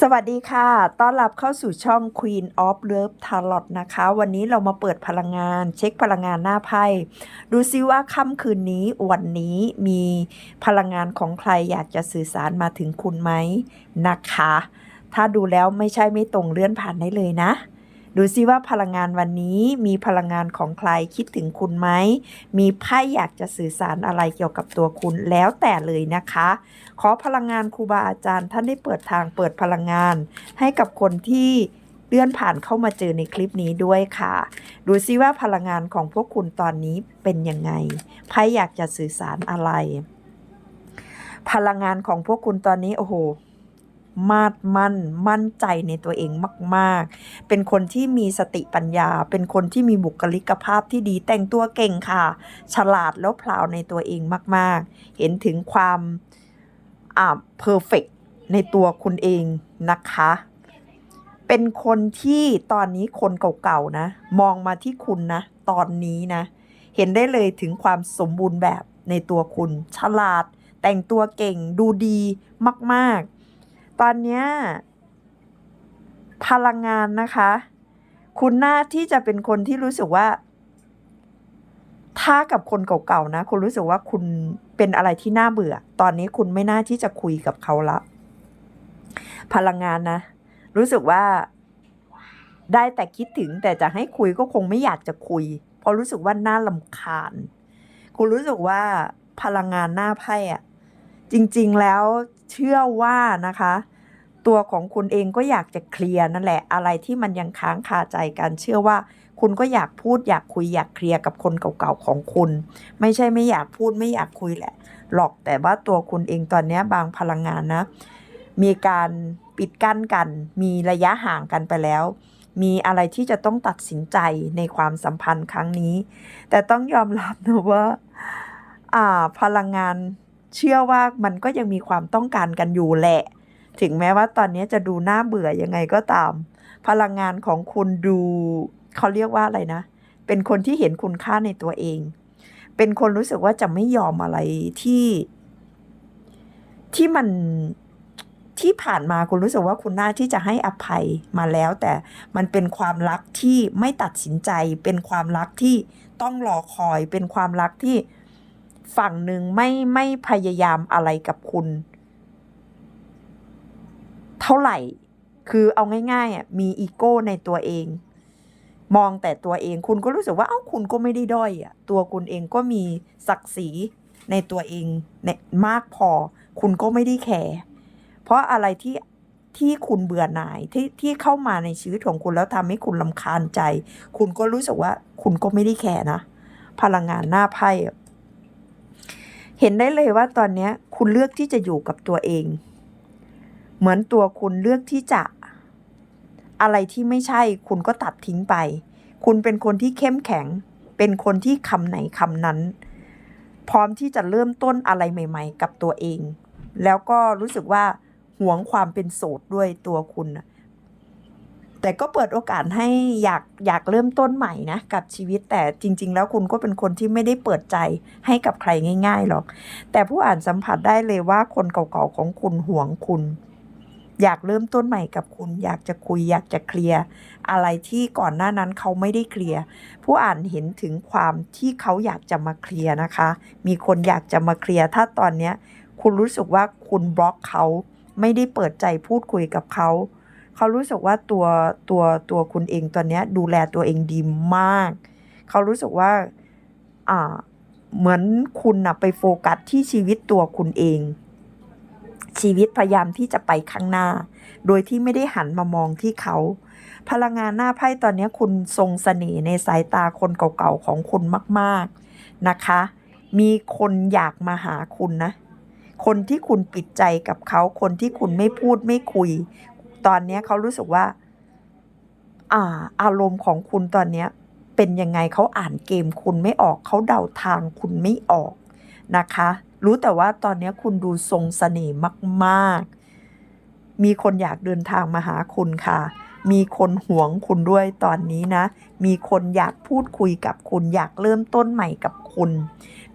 สวัสดีค่ะ ต้อนรับเข้าสู่ช่อง Queen of Love Tarot นะคะ วันนี้เรามาเปิดพลังงาน เช็คพลังงานหน้าไพ่ ดูซิว่าค่ำคืนนี้วันนี้มีพลังงานของใครอยากจะสื่อสารมาถึงคุณไหมนะคะ ถ้าดูแล้วไม่ใช่ไม่ตรงเลื่อนผ่านได้เลยนะ ดูซิว่าพลังงานวันนี้มีพลังงานของใครคิดถึงคุณไหม มีไพ่อยากจะสื่อสารอะไรเกี่ยวกับตัวคุณแล้วแต่เลยนะคะ ขอพลังงานครูบาอาจารย์ ท่านได้เปิดทางเปิดพลังงาน ให้กับคนที่เลื่อนผ่านเข้ามาเจอในคลิปนี้ด้วยค่ะ ดูซิว่าพลังงานของพวกคุณตอนนี้เป็นยังไงไพ่อยากจะสื่อสารอะไร พลังงานของพวกคุณตอนนี้โอ้โห มาดมั่นมั่นใจในตัวเองมาก ๆ เป็นคนที่มีสติปัญญา เป็นคนที่มีบุคลิกภาพที่ดีแต่งตัวเก่งค่ะ ฉลาดแล้วพลาวในตัวเองมาก ๆ เห็นถึงความอ่าเพอร์เฟกในตัวคุณเองนะคะ เป็นคนที่ตอนนี้คนเก่าๆนะ มองมาที่คุณนะ ตอนนี้นะ เห็นได้เลยถึงความสมบูรณ์แบบในตัวคุณ ฉลาด แต่งตัวเก่งดูดีมาก ๆ ตอนเนี้ยพลังงานนะคะ คุณน่าที่จะเป็นคนที่รู้สึกว่า ถ้ากับคนเก่าๆนะ คุณรู้สึกว่าคุณเป็นอะไรที่น่าเบื่อ ตอนนี้คุณไม่น่าที่จะคุยกับเขาละ พลังงานนะ รู้สึกว่า ได้แต่คิดถึงแต่จะให้คุยก็คงไม่อยากจะคุย เพราะรู้สึกว่าน่าลำคาญ คุณรู้สึกว่าพลังงานหน้าไพ่อะจริง ๆแล้วเชื่อว่านะคะ ตัวของคุณเองก็อยากจะเคลียร์นั่นแหละอะไรที่มันยังค้างคาใจกันเชื่อว่า คุณก็อยากพูดอยากคุยอยากเคลียร์กับคนเก่าๆของคุณ ไม่ใช่ไม่อยากพูดไม่อยากคุยแหละ หรอกแต่ว่าตัวคุณเองตอนนี้บางพลังงานนะ มีการปิดกั้นกัน มีระยะห่างกันไปแล้ว มีอะไรที่จะต้องตัดสินใจในความสัมพันธ์ครั้งนี้ แต่ต้องยอมรับนะว่าอ่าพลังงานเชื่อว่ามันก็ยังมีความต้องการกันอยู่แหละ ถึงแม้ว่าตอนนี้จะดูน่าเบื่อยังไงก็ตาม พลังงานของคุณดูเขาเรียกว่าอะไรนะ เป็นคนที่เห็นคุณค่าในตัวเอง เป็นคนรู้สึกว่าจะไม่ยอมอะไรที่ ที่มันที่ผ่านมาคุณรู้สึกว่าคุณน่าที่จะให้อภัยมาแล้ว แต่มันเป็นความรักที่ไม่ตัดสินใจ เป็นความรักที่ต้องรอคอย เป็นความรักที่ฝั่งหนึ่งไม่ไม่พยายามอะไรกับคุณ เท่าไหร่ คือเอาง่ายๆอะมีอีโก้ในตัวเอง มองแต่ตัวเองคุณก็รู้สึกว่าเอ้าคุณก็ไม่ได้ด้อยอะตัวคุณเองก็มีศักดิ์ศรีในตัวเองเนี่ยมากพอ คุณก็ไม่ได้แคร์เพราะอะไรที่ที่คุณเบื่อหน่ายที่ที่เข้ามาในชีวิตของคุณแล้วทำให้คุณลำคาญใจ คุณก็รู้สึกว่าคุณก็ไม่ได้แคร์นะ พลังงานหน้าไพ่เห็นได้เลยว่าตอนนี้คุณเลือกที่จะอยู่กับตัวเอง เหมือนตัวคุณเลือกที่จะ อะไรที่ไม่ใช่คุณก็ตัดทิ้งไป คุณเป็นคนที่เข้มแข็ง เป็นคนที่คำไหนคำนั้น พร้อมที่จะเริ่มต้นอะไรใหม่ ๆ กับตัวเอง แล้วก็รู้สึกว่าหวงความเป็นโสดด้วยตัวคุณ แต่ก็เปิดโอกาสให้อยากอยากเริ่มต้นใหม่นะกับชีวิตแต่จริง ๆ แล้วคุณก็เป็นคนที่ไม่ได้เปิดใจให้กับใครง่าย ๆ หรอก แต่ผู้อ่านสัมผัสได้เลยว่าคนเก่าๆของคุณหวงคุณ อยากเริ่มต้นใหม่กับคุณ อยากจะคุยอยากจะเคลียร์อะไรที่ก่อนหน้านั้นเขาไม่ได้เคลียร์ผู้อ่านเห็นถึงความที่เขาอยากจะมาเคลียร์นะคะ มีคนอยากจะมาเคลียร์ถ้าตอนเนี้ยคุณรู้สึกว่าคุณบล็อกเขาไม่ได้เปิดใจพูดคุยกับเขาเขารู้สึกว่าตัวตัวตัวคุณเองตอนนี้ดูแลตัวเองดีมาก เขารู้สึกว่าอ่าเหมือนคุณนะไปโฟกัสที่ชีวิตตัวคุณเอง ชีวิตพยายามที่จะไปข้างหน้า โดยที่ไม่ได้หันมามองที่เขา พลังงานหน้าไพ่ตอนนี้คุณทรงเสน่ห์ในสายตาคนเก่าๆของคุณมากๆนะคะ มีคนอยากมาหาคุณนะ คนที่คุณปิดใจกับเขา คนที่คุณไม่พูดไม่คุย ตอนนี้เขารู้สึกว่าอ่าอารมณ์ของคุณตอนนี้เป็นยังไงเขาอ่านเกมคุณไม่ออกเขาเดาทางคุณไม่ออกนะคะ รู้แต่ว่าตอนนี้คุณดูทรงเสน่ห์มาก ๆ มีคนอยากเดินทางมาหาคุณค่ะ มีคนหวงคุณด้วยตอนนี้นะ มีคนอยากพูดคุยกับคุณอยากเริ่มต้นใหม่กับคุณ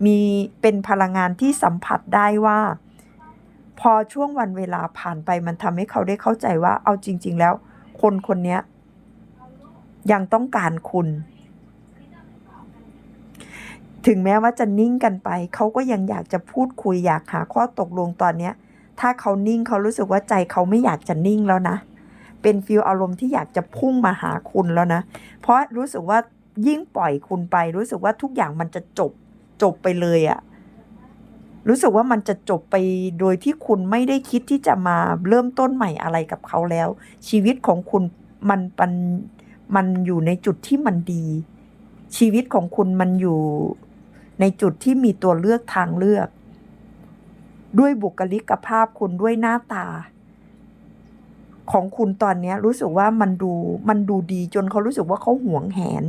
มีเป็นพลังงานที่สัมผัสได้ว่า พอช่วงวันเวลาผ่านไปมันทำให้เขาได้เข้าใจว่า เอาจริง ๆ แล้ว คนคนนี้ยังต้องการคุณ ถึงแม้ว่าจะนิ่งกันไป เขาก็ยังอยากจะพูดคุยอยากหาข้อตกลงตอนเนี้ย ถ้าเขานิ่งเขารู้สึกว่าใจเขาไม่อยากจะนิ่งแล้วนะ เป็นฟีลอารมณ์ที่อยากจะพุ่งมาหาคุณแล้วนะ เพราะรู้สึกว่ายิ่งปล่อยคุณไป รู้สึกว่าทุกอย่างมันจะจบจบไปเลยอะรู้สึกว่ามันจะจบไปโดยที่คุณไม่ได้คิดที่จะมาเริ่มต้นใหม่อะไรกับเขาแล้ว ชีวิตของคุณมันมันมันอยู่ในจุดที่มันดี ชีวิตของคุณมันอยู่ ในจุดที่มีตัวเลือกทางเลือก ด้วยบุคลิกภาพคุณด้วยหน้าตา ของคุณตอนนี้รู้สึกว่ามันดูมันดูดีจนเขารู้สึกว่าเขาหวงแหน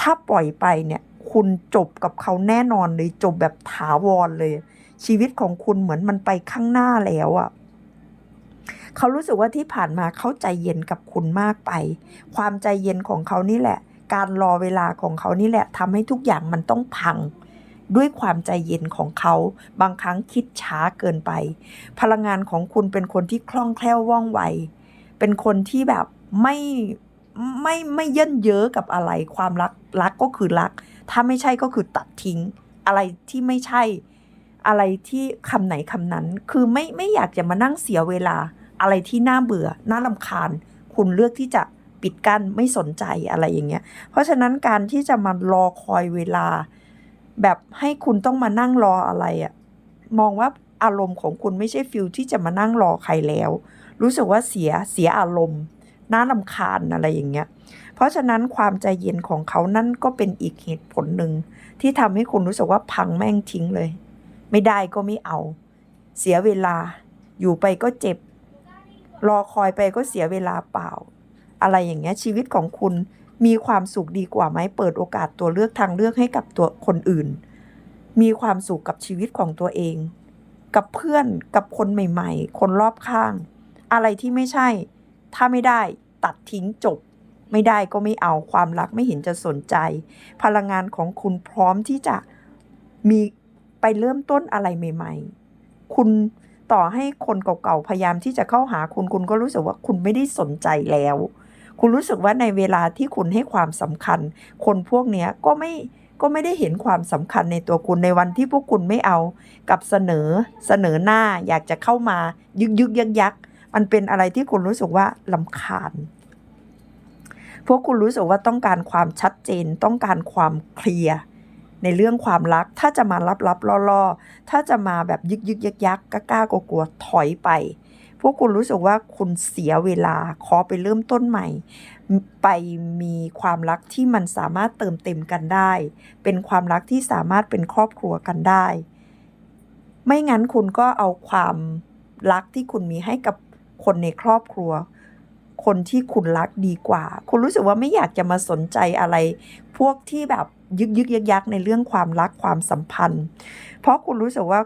ถ้าปล่อยไปเนี่ย คุณจบกับเขาแน่นอนเลยจบแบบถาวรเลย ชีวิตของคุณเหมือนมันไปข้างหน้าแล้วอะ่ะเขารู้สึกว่าที่ผ่านมาเขาใจเย็นกับคุณมากไป ความใจเย็นของเขานี่แหละ การรอเวลาของเขานี่แหละทำให้ทุกอย่างมันต้องพัง ด้วยความใจเย็นของเขา บางครั้งคิดช้าเกินไป พลังงานของคุณเป็นคนที่คล่องแคล่วว่องไว เป็นคนที่แบบไม่ไม่ไม่เย่นเย้อกับอะไร ความรักรักก็คือรัก ถ้าไม่ใช่ก็คือตัดทิ้ง อะไรที่ไม่ใช่ อะไรที่คำไหนคำนั้น คือไม่ไม่อยากจะมานั่งเสียเวลา อะไรที่น่าเบื่อ น่าลำคาญ คุณเลือกที่จะ ปิดกั้นไม่สนใจอะไรอย่างเงี้ย เพราะฉะนั้นการที่จะมารอคอยเวลา แบบให้คุณต้องมานั่งรออะไรอะมองว่าอารมณ์ของคุณไม่ใช่ฟิลที่จะมานั่งรอใครแล้ว รู้สึกว่าเสียเสียอารมณ์น่าลำคาญอะไรอย่างเงี้ย เพราะฉะนั้นความใจเย็นของเขานั่นก็เป็นอีกเหตุผลหนึ่งที่ทำให้คุณรู้สึกว่าพังแม่งทิ้งเลย ไม่ได้ก็ไม่เอา เสียเวลา อยู่ไปก็เจ็บ รอคอยไปก็เสียเวลาเปล่า อะไรอย่างเงี้ยชีวิตของคุณมีความสุขดีกว่าไหมเปิดโอกาสตัวเลือกทางเลือกให้กับตัวคนอื่น มีความสุขกับชีวิตของตัวเอง กับเพื่อนกับคนใหม่ ๆ คนรอบข้าง อะไรที่ไม่ใช่ ถ้าไม่ได้ตัดทิ้งจบ ไม่ได้ก็ไม่เอาความรักไม่เห็นจะสนใจ พลังงานของคุณพร้อมที่จะมีไปเริ่มต้นอะไรใหม่ ๆ คุณต่อให้คนเก่าๆพยายามที่จะเข้าหาคุณคุณก็รู้สึกว่าคุณไม่ได้สนใจแล้ว คุณรู้สึกว่าในเวลาที่คุณให้ความสำคัญ คนพวกเนี้ยก็ไม่ก็ไม่ได้เห็นความสำคัญในตัวคุณในวันที่พวกคุณไม่เอากับเสนอเสนอหน้าอยากจะเข้ามายึกยึกยักยักมันเป็นอะไรที่คุณรู้สึกว่าลำคาญ พวกคุณรู้สึกว่าต้องการความชัดเจนต้องการความเคลียร์ในเรื่องความรักถ้าจะมารับรับล่อล่อถ้าจะมาแบบยึกยึกยักยักกล้ากล้ากลัวๆถอยไป พวกคุณรู้สึกว่าคุณเสียเวลาขอไปเริ่มต้นใหม่ ไปมีความรักที่มันสามารถเติมเต็มกันได้ เป็นความรักที่สามารถเป็นครอบครัวกันได้ ไม่งั้นคุณก็เอาความรักที่คุณมีให้กับคนในครอบครัว คนที่คุณรักดีกว่า คุณรู้สึกว่าไม่อยากจะมาสนใจอะไร พวกที่แบบยึกยึกยักยักในเรื่องความรักความสัมพันธ์ เพราะคุณรู้สึกว่า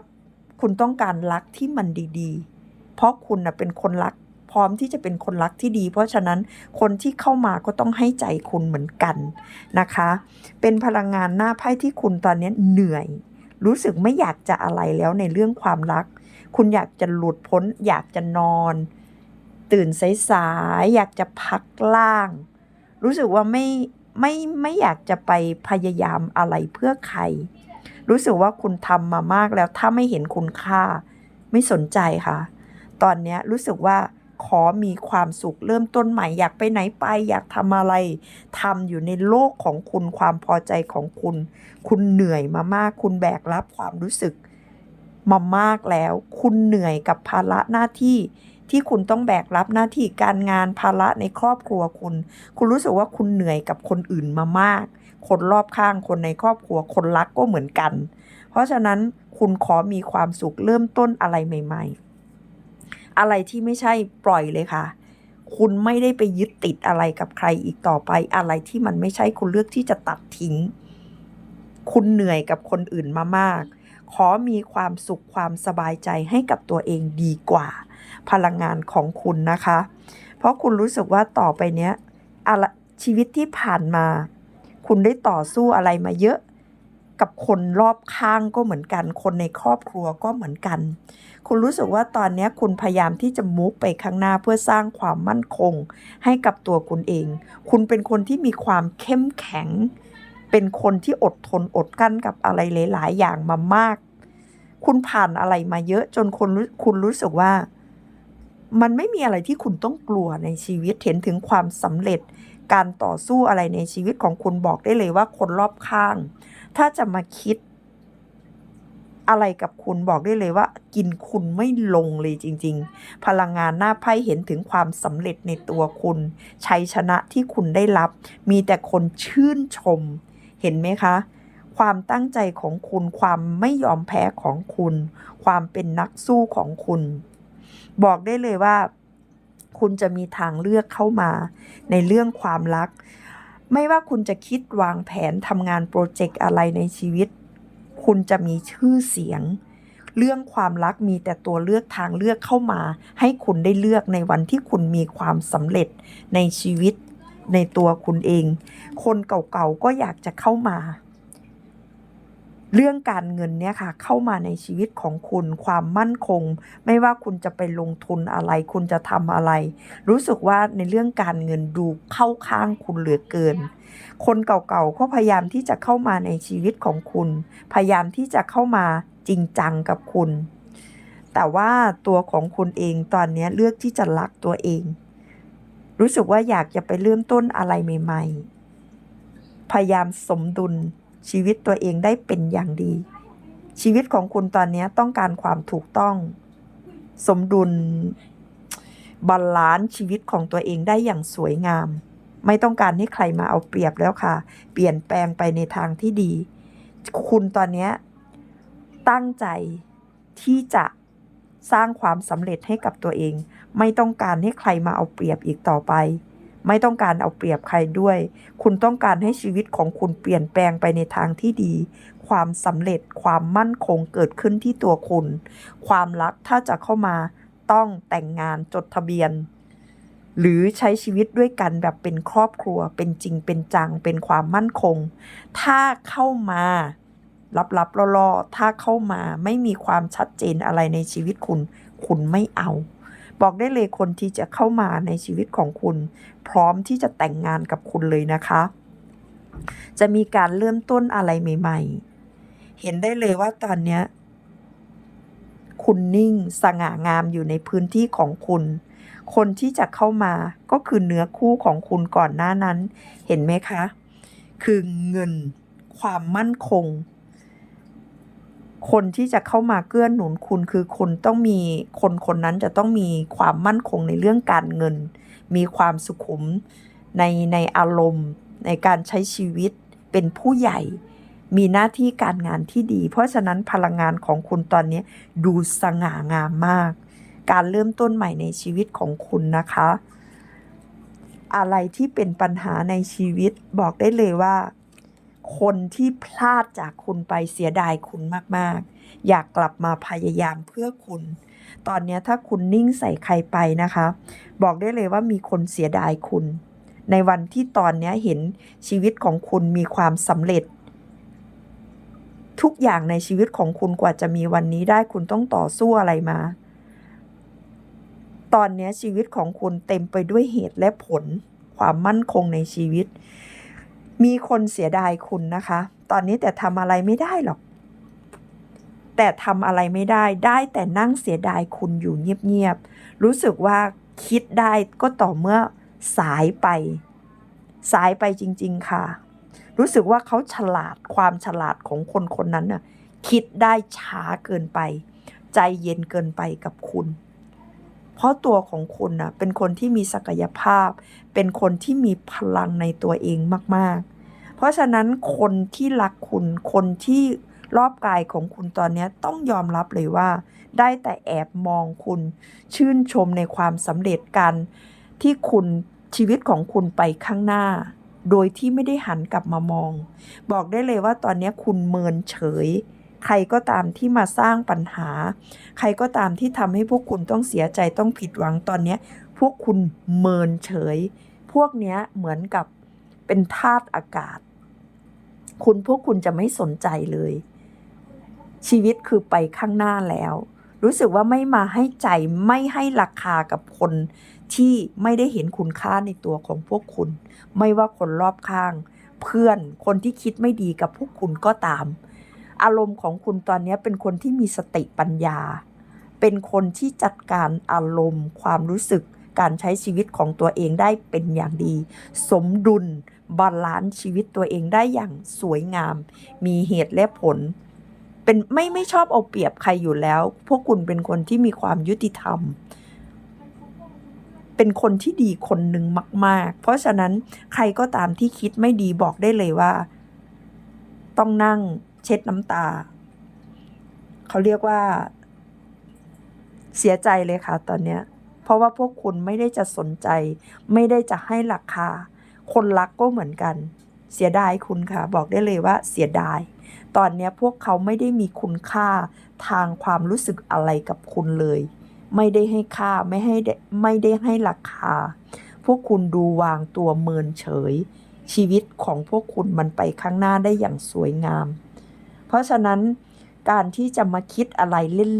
คุณต้องการรักที่มันดี ๆ เพราะคุณนะเป็นคนรัก พร้อมที่จะเป็นคนรักที่ดี เพราะฉะนั้นคนที่เข้ามาก็ต้องให้ใจคุณเหมือนกันนะคะ เป็นพลังงานหน้าไพ่ที่คุณตอนนี้เหนื่อย รู้สึกไม่อยากจะอะไรแล้วในเรื่องความรัก คุณอยากจะหลุดพ้น อยากจะนอน ตื่นสายๆอยากจะพักล่าง รู้สึกว่าไม่ไม่ไม่อยากจะไปพยายามอะไรเพื่อใคร รู้สึกว่าคุณทำมามากแล้วถ้าไม่เห็นคุณค่า ไม่สนใจค่ะ ตอนนี้รู้สึกว่าขอมีความสุขเริ่มต้นใหม่อยากไปไหนไป อยากทำอะไรทำอยู่ในโลกของคุณความพอใจของคุณ คุณเหนื่อยมามาก คุณแบกรับความรู้สึก มามากแล้ว คุณเหนื่อยกับภาระหน้าที่ ที่คุณต้องแบกรับหน้าที่การงานภาระในครอบครัวคุณ คุณรู้สึกว่าคุณเหนื่อยกับคนอื่นมามาก คนรอบข้างคนในครอบครัวคนรักก็เหมือนกัน เพราะฉะนั้นคุณขอมีความสุขเริ่มต้นอะไรใหม่ ๆ อะไรที่ไม่ใช่ปล่อยเลยค่ะ คุณไม่ได้ไปยึดติดอะไรกับใครอีกต่อไป อะไรที่มันไม่ใช่คุณเลือกที่จะตัดทิ้ง คุณเหนื่อยกับคนอื่นมามาก ขอมีความสุขความสบายใจให้กับตัวเองดีกว่า พลังงานของคุณนะคะ เพราะคุณรู้สึกว่าต่อไปเนี้ยอะไรชีวิตที่ผ่านมา คุณได้ต่อสู้อะไรมาเยอะ กับคนรอบข้างก็เหมือนกัน คนในครอบครัวก็เหมือนกัน คุณรู้สึกว่าตอนนี้คุณพยายามที่จะมุกไปข้างหน้าเพื่อสร้างความมั่นคง ให้กับตัวคุณเอง คุณเป็นคนที่มีความเข้มแข็ง เป็นคนที่อดทนอดกั้นกับอะไรหลาย ๆ อย่างมามาก คุณผ่านอะไรมาเยอะจนคุณรู้คุณรู้สึกว่า มันไม่มีอะไรที่คุณต้องกลัวในชีวิตเห็นถึงความสำเร็จ การต่อสู้อะไรในชีวิตของคุณบอกได้เลยว่าคนรอบข้าง ถ้าจะมาคิดอะไรกับคุณบอกได้เลยว่า กินคุณไม่ลงเลยจริง ๆ พลังงานหน้าไพ่เห็นถึงความสำเร็จในตัวคุณชัยชนะที่คุณได้รับ มีแต่คนชื่นชม เห็นไหมคะ ความตั้งใจของคุณความไม่ยอมแพ้ของคุณ ความเป็นนักสู้ของคุณ บอกได้เลยว่า คุณจะมีทางเลือกเข้ามา ในเรื่องความรัก ไม่ว่าคุณจะคิดวางแผนทำงานโปรเจกต์อะไรในชีวิต คุณจะมีชื่อเสียง เรื่องความรักมีแต่ตัวเลือกทางเลือกเข้ามา ให้คุณได้เลือกในวันที่คุณมีความสำเร็จในชีวิตในตัวคุณเอง คนเก่าๆก็อยากจะเข้ามา เรื่องการเงินเนี่ยค่ะเข้ามาในชีวิตของคุณความมั่นคง ไม่ว่าคุณจะไปลงทุนอะไร คุณจะทำอะไร รู้สึกว่าในเรื่องการเงินดูเข้าข้างคุณเหลือเกิน คนเก่าๆก็พยายามที่จะเข้ามาในชีวิตของคุณ พยายามที่จะเข้ามาจริงจังกับคุณ แต่ว่าตัวของคุณเองตอนนี้เลือกที่จะรักตัวเอง รู้สึกว่าอยากจะไปเริ่มต้นอะไรใหม่ ๆ พยายามสมดุล ชีวิตตัวเองได้เป็นอย่างดี ชีวิตของคุณตอนนี้ต้องการความถูกต้อง สมดุลบาลานซ์ชีวิตของตัวเองได้อย่างสวยงาม ไม่ต้องการให้ใครมาเอาเปรียบแล้วค่ะ เปลี่ยนแปลงไปในทางที่ดี คุณตอนนี้ตั้งใจที่จะสร้างความสำเร็จให้กับตัวเอง ไม่ต้องการให้ใครมาเอาเปรียบอีกต่อไป ไม่ต้องการเอาเปรียบใครด้วย คุณต้องการให้ชีวิตของคุณเปลี่ยนแปลงไปในทางที่ดี ความสำเร็จความมั่นคงเกิดขึ้นที่ตัวคุณ ความรักถ้าจะเข้ามาต้องแต่งงานจดทะเบียน หรือใช้ชีวิตด้วยกันแบบเป็นครอบครัว เป็นจริงเป็นจัง เป็นความมั่นคง ถ้าเข้ามาลับๆล่อๆถ้าเข้ามาไม่มีความชัดเจนอะไรในชีวิตคุณ คุณไม่เอา บอกได้เลยคนที่จะเข้ามาในชีวิตของคุณ พร้อมที่จะแต่งงานกับคุณเลยนะคะ จะมีการเริ่มต้นอะไรใหม่ ๆ เห็นได้เลยว่าตอนเนี้ยคุณนิ่งสง่างามอยู่ในพื้นที่ของคุณ คนที่จะเข้ามาก็คือเนื้อคู่ของคุณก่อนหน้านั้น เห็นไหมคะ คือเงิน ความมั่นคง คนที่จะเข้ามาเกื้อหนุนคุณคือคนต้องมีคนคนนั้นจะต้องมีความมั่นคงในเรื่องการเงิน มีความสุขุมในในอารมณ์ ในการใช้ชีวิตเป็นผู้ใหญ่ มีหน้าที่การงานที่ดี เพราะฉะนั้นพลังงานของคุณตอนนี้ดูสง่างามมาก การเริ่มต้นใหม่ในชีวิตของคุณนะคะ อะไรที่เป็นปัญหาในชีวิตบอกได้เลยว่า คนที่พลาดจากคุณไปเสียดายคุณมากๆ อยากกลับมาพยายามเพื่อคุณ ตอนนี้ถ้าคุณนิ่งใส่ใครไปนะคะ บอกได้เลยว่ามีคนเสียดายคุณ ในวันที่ตอนนี้เห็นชีวิตของคุณมีความสำเร็จ ทุกอย่างในชีวิตของคุณกว่าจะมีวันนี้ได้คุณต้องต่อสู้อะไรมา ตอนนี้ชีวิตของคุณเต็มไปด้วยเหตุและผล ความมั่นคงในชีวิต มีคนเสียดายคุณนะคะ ตอนนี้แต่ทำอะไรไม่ได้หรอก แต่ทำอะไรไม่ได้ ได้แต่นั่งเสียดายคุณอยู่เงียบๆ รู้สึกว่าคิดได้ก็ต่อเมื่อสายไป สายไปจริง ๆ ค่ะ รู้สึกว่าเขาฉลาดความฉลาดของคนคนนั้นน่ะ คิดได้ช้าเกินไป ใจเย็นเกินไปกับคุณเพราะตัวของคุณน่ะเป็นคนที่มีศักยภาพ เป็นคนที่มีพลังในตัวเองมาก ราะฉะนั้นคนที่รักคุณ คนที่รอบกายของคุณตอนนี้ต้องยอมรับเลยว่า ได้แต่แอบมองคุณ ชื่นชมในความสำเร็จกันที่คุณชีวิตของคุณไปข้างหน้า โดยที่ไม่ได้หันกลับมามอง บอกได้เลยว่าตอนนี้คุณเมินเฉย ใครก็ตามที่มาสร้างปัญหา ใครก็ตามที่ทำให้พวกคุณต้องเสียใจต้องผิดหวังตอนนี้พวกคุณเมินเฉย พวกเนี้ยเหมือนกับเป็นธาตุอากาศ คุณพวกคุณจะไม่สนใจเลย ชีวิตคือไปข้างหน้าแล้ว รู้สึกว่าไม่มาให้ใจไม่ให้ราคากับคนที่ไม่ได้เห็นคุณค่าในตัวของพวกคุณ ไม่ว่าคนรอบข้าง เพื่อนคนที่คิดไม่ดีกับพวกคุณก็ตาม อารมณ์ของคุณตอนนี้เป็นคนที่มีสติปัญญา เป็นคนที่จัดการอารมณ์ ความรู้สึกการใช้ชีวิตของตัวเองได้เป็นอย่างดี สมดุล บาลานซ์ชีวิตตัวเองได้อย่างสวยงาม มีเหตุและผล เป็นไม่ไม่ชอบเอาเปรียบใครอยู่แล้ว พวกคุณเป็นคนที่มีความยุติธรรม เป็นคนที่ดีคนหนึ่งมาก ๆ เพราะฉะนั้นใครก็ตามที่คิดไม่ดีบอกได้เลยว่า ต้องนั่งเช็ดน้ำตา เขาเรียกว่า เสียใจเลยค่ะตอนเนี้ยเพราะว่าพวกคุณไม่ได้จะสนใจ ไม่ได้จะให้ราคา คนรักก็เหมือนกัน เสียดายคุณค่ะ บอกได้เลยว่าเสียดาย ตอนนี้พวกเขาไม่ได้มีคุณค่าทางความรู้สึกอะไรกับคุณเลย ไม่ได้ให้ค่าไม่ให้ได้ไม่ได้ให้ราคา พวกคุณดูวางตัวเมินเฉย ชีวิตของพวกคุณมันไปข้างหน้าได้อย่างสวยงาม เพราะฉะนั้นการที่จะมาคิดอะไร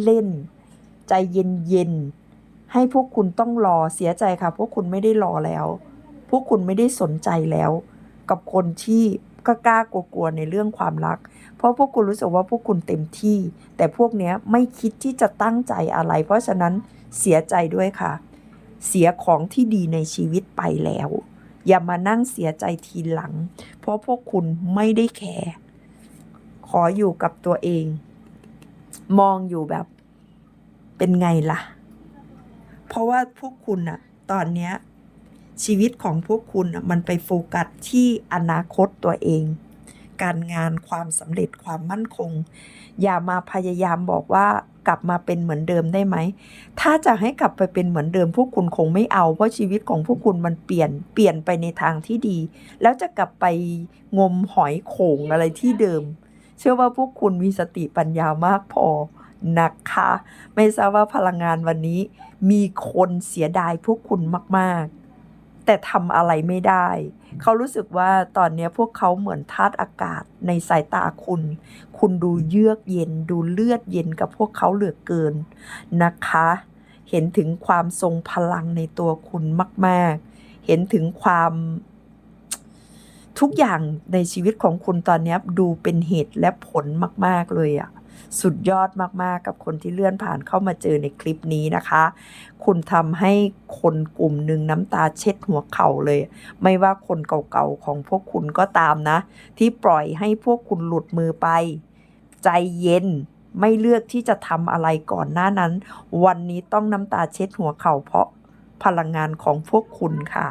เล่นๆ ใจเย็นๆ ให้พวกคุณต้องรอเสียใจค่ะ พวกคุณไม่ได้รอแล้ว วกคุณไม่ได้สนใจแล้ว กับคนที่กล้ากลัวๆในเรื่องความรัก เพราะพวกคุณรู้สึกว่าพวกคุณเต็มที่ แต่พวกเนี้ยไม่คิดที่จะตั้งใจอะไร เพราะฉะนั้นเสียใจด้วยค่ะ เสียของที่ดีในชีวิตไปแล้ว อย่ามานั่งเสียใจทีหลัง เพราะพวกคุณไม่ได้แคร์ขออยู่กับตัวเอง มองอยู่แบบเป็นไงล่ะ เพราะว่าพวกคุณอะตอนเนี้ย ชีวิตของพวกคุณมันไปโฟกัสที่อนาคตตัวเอง การงานความสำเร็จความมั่นคง อย่ามาพยายามบอกว่ากลับมาเป็นเหมือนเดิมได้ไหม ถ้าจะให้กลับไปเป็นเหมือนเดิม พวกคุณคงไม่เอา เพราะชีวิตของพวกคุณมันเปลี่ยน เปลี่ยนไปในทางที่ดี แล้วจะกลับไปงมหอยโขงอะไรที่เดิม เชื่อว่าพวกคุณมีสติปัญญามากพอนะคะ ไม่ทราบว่าพลังงานวันนี้ มีคนเสียดายพวกคุณมาก ๆ แต่ทำอะไรไม่ได้ เขารู้สึกว่าตอนเนี้ยพวกเขาเหมือนธาตุอากาศในสายตาคุณ คุณดูเยือกเย็น ดูเลือดเย็นกับพวกเขาเหลือเกินนะคะ เห็นถึงความทรงพลังในตัวคุณมาก ๆ เห็นถึงความทุกอย่างในชีวิตของคุณตอนเนี้ยดูเป็นเหตุและผลมาก ๆ เลยอะ สุดยอดมากๆ กับคนที่เลื่อนผ่านเข้ามาเจอในคลิปนี้นะคะ คุณทำให้คนกลุ่มหนึ่งน้ำตาเช็ดหัวเข่าเลย ไม่ว่าคนเก่าๆของพวกคุณก็ตามนะ ที่ปล่อยให้พวกคุณหลุดมือไป ใจเย็นไม่เลือกที่จะทำอะไรก่อนหน้านั้น วันนี้ต้องน้ำตาเช็ดหัวเข่าเพราะพลังงานของพวกคุณค่ะ